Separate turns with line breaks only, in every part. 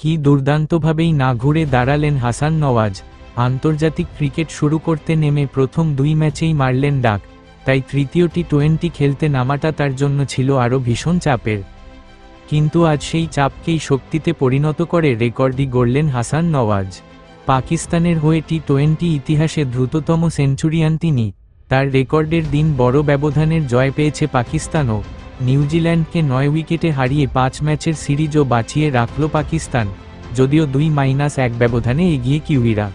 কি দুর্দান্তভাবেই না ঘুরে দাঁড়ালেন হাসান নওয়াজ। আন্তর্জাতিক ক্রিকেট শুরু করতে নেমে প্রথম দুই ম্যাচেই মারলেন ডাক, তাই তৃতীয়টি টোয়েন্টি খেলতে নামাটা তার জন্য ছিল আরও ভীষণ চাপের। কিন্তু আজ সেই চাপকেই শক্তিতে পরিণত করে রেকর্ডই গড়লেন হাসান নওয়াজ। পাকিস্তানের হয়ে টি টোয়েন্টি ইতিহাসে দ্রুততম সেঞ্চুরিয়ান তিনি, তার রেকর্ডের দিন বড় ব্যবধানের জয় পেয়েছে পাকিস্তানও। নিউজিল্যান্ডকে নয় উইকেটে হারিয়ে পাঁচ ম্যাচের সিরিজও বাঁচিয়ে রাখল পাকিস্তান, যদিও দুই মাইনাস এক ব্যবধানে এগিয়ে কিউইরা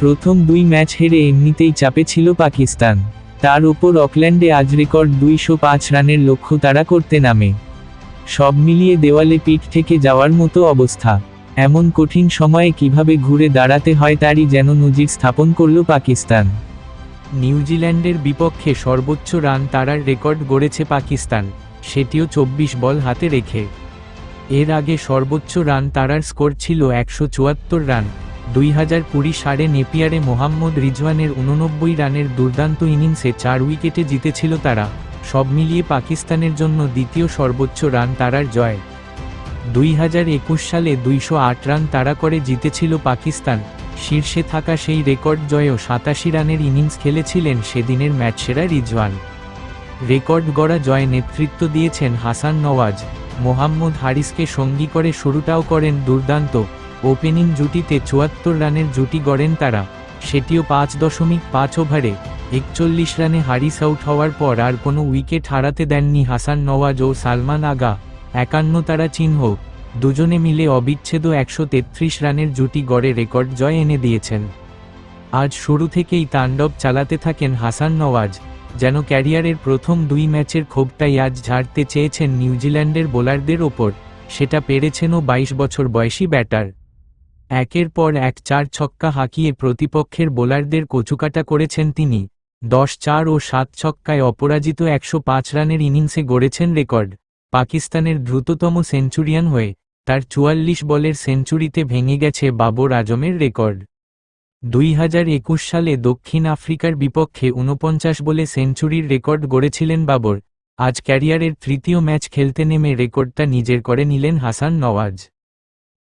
প্রথম দুই ম্যাচ হেরে এমনিতেই চাপে ছিল পাকিস্তান। তার ওপর অকল্যান্ডে আজ রেকর্ড দুইশো পাঁচ রানের লক্ষ্য তারা করতে নামে। সব মিলিয়ে দেওয়ালে পিঠ থেকে যাওয়ার মতো অবস্থা। এমন কঠিন সময়ে কীভাবে ঘুরে দাঁড়াতে হয় তারই যেন নজির স্থাপন করল পাকিস্তান। নিউজিল্যান্ডের বিপক্ষে সর্বোচ্চ রান তারার রেকর্ড গড়েছে পাকিস্তান, সেটিও চব্বিশ বল হাতে রেখে। এর আগে সর্বোচ্চ রান তারার স্কোর ছিল একশো চুয়াত্তর রান, দুই হাজার কুড়ি সালে নেপিয়ারে মোহাম্মদ রিজওয়ানের উননব্বই রানের দুর্দান্ত ইনিংসে চার উইকেটে জিতেছিল তারা, সব মিলিয়ে পাকিস্তানের জন্য দ্বিতীয় সর্বোচ্চ রান তারার জয়। দুই হাজার একুশ সালে দুইশো আট রান তারা করে জিতেছিল পাকিস্তান শীর্ষে থাকা সেই রেকর্ড জয়েও সাতাশি রানের ইনিংস খেলেছিলেন সেদিনের ম্যাচসেরা রিজওয়ান। রেকর্ড গড়া জয়ে নেতৃত্ব দিয়েছেন হাসান নওয়াজ। মোহাম্মদ হারিসকে সঙ্গী করে শুরুটাও করেন দুর্দান্ত। ওপেনিং জুটিতে চুয়াত্তর রানের জুটি গড়েন তারা। সেটিও পাঁচ দশমিক পাঁচ ওভারে। একচল্লিশ রানে হারিস আউট হওয়ার পর আর কোনো উইকেট হারাতে দেননি হাসান নওয়াজ ও সালমান আগা। একান্ন তারা চিহ্ন। দুজনে মিলে অবিচ্ছেদ একশো রানের জুটি গড়ে রেকর্ড জয় এনে দিয়েছেন। আজ শুরু থেকেই তাণ্ডব চালাতে থাকেন হাসান নওয়াজ, যেন ক্যারিয়ারের প্রথম দুই ম্যাচের ক্ষোভটাই আজ ঝাড়তে চেয়েছেন নিউজিল্যান্ডের বোলারদের ওপর, সেটা পেরেছেনও বাইশ বছর বয়সী ব্যাটার। একের পর এক চার ছক্কা হাঁকিয়ে প্রতিপক্ষের বোলারদের কচুকাটা করেছেন তিনি, দশ চার ও সাত ছক্কায় অপরাজিত একশো পাঁচ রানের ইনিংসে গড়েছেন রেকর্ড, পাকিস্তানের দ্রুততম সেঞ্চুরিয়ান হয়ে তার চুয়াল্লিশ বলের সেঞ্চুরিতে ভেঙে গেছে বাবর আজমের রেকর্ড। দুই হাজার একুশ সালে দক্ষিণ আফ্রিকার বিপক্ষে ঊনপঞ্চাশ বলে সেঞ্চুরির রেকর্ড গড়েছিলেন বাবর। আজ ক্যারিয়ারের তৃতীয় ম্যাচ খেলতে নেমে রেকর্ডটা নিজের করে নিলেন হাসান নওয়াজ।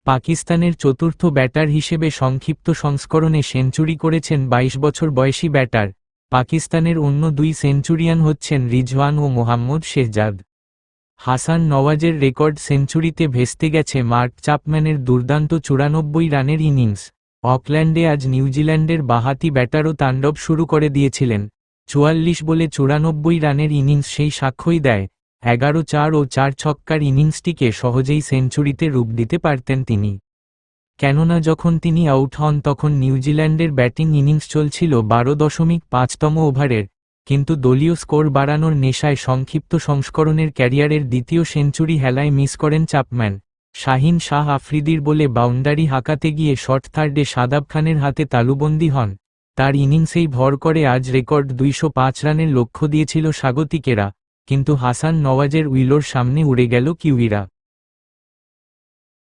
পাকিস্তানের চতুর্থ ব্যাটার হিসেবে সংক্ষিপ্ত সংস্করণে সেঞ্চুরি করেছেন ২২ বছর বয়সী ব্যাটার। পাকিস্তানের অন্য দুই সেঞ্চুরিয়ান হচ্ছেন রিজওয়ান ও মোহাম্মদ শেহজাদ। হাসান নওয়াজের রেকর্ড সেঞ্চুরিতে ভেস্তে গেছে মার্ক চাপম্যানের দুর্দান্ত চুরানব্বই রানের ইনিংস। অকল্যান্ডে আজ নিউজিল্যান্ডের বাহাতি ব্যাটারও তাণ্ডব শুরু করে দিয়েছিলেন। চুয়াল্লিশ বলে চুরানব্বই রানের ইনিংস সেই সাক্ষ্যই দেয়। এগারো চার ও চার ছক্কার ইনিংসটিকে সহজেই সেঞ্চুরিতে রূপ দিতে পারতেন তিনি। কেননা যখন তিনি আউট হন তখন নিউজিল্যান্ডের ব্যাটিং ইনিংস চলছিল বারো দশমিক পাঁচতম ওভারের। কিন্তু দলীয় স্কোর বাড়ানোর নেশায় সংক্ষিপ্ত সংস্করণের ক্যারিয়ারের দ্বিতীয় সেঞ্চুরি হেলায় মিস করেন চাপম্যান শাহিন শাহ আফ্রিদির বলে বাউন্ডারি হাঁকাতে গিয়ে শর্ট থার্ডে সাদাব খানের হাতে তালুবন্দী হন। তার ইনিংসেই ভর করে আজ রেকর্ড দুইশো পাঁচ রানের লক্ষ্য দিয়েছিল স্বাগতিকেরা, কিন্তু হাসান নওয়াজের উইলোর সামনে উড়ে গেল কিউইরা।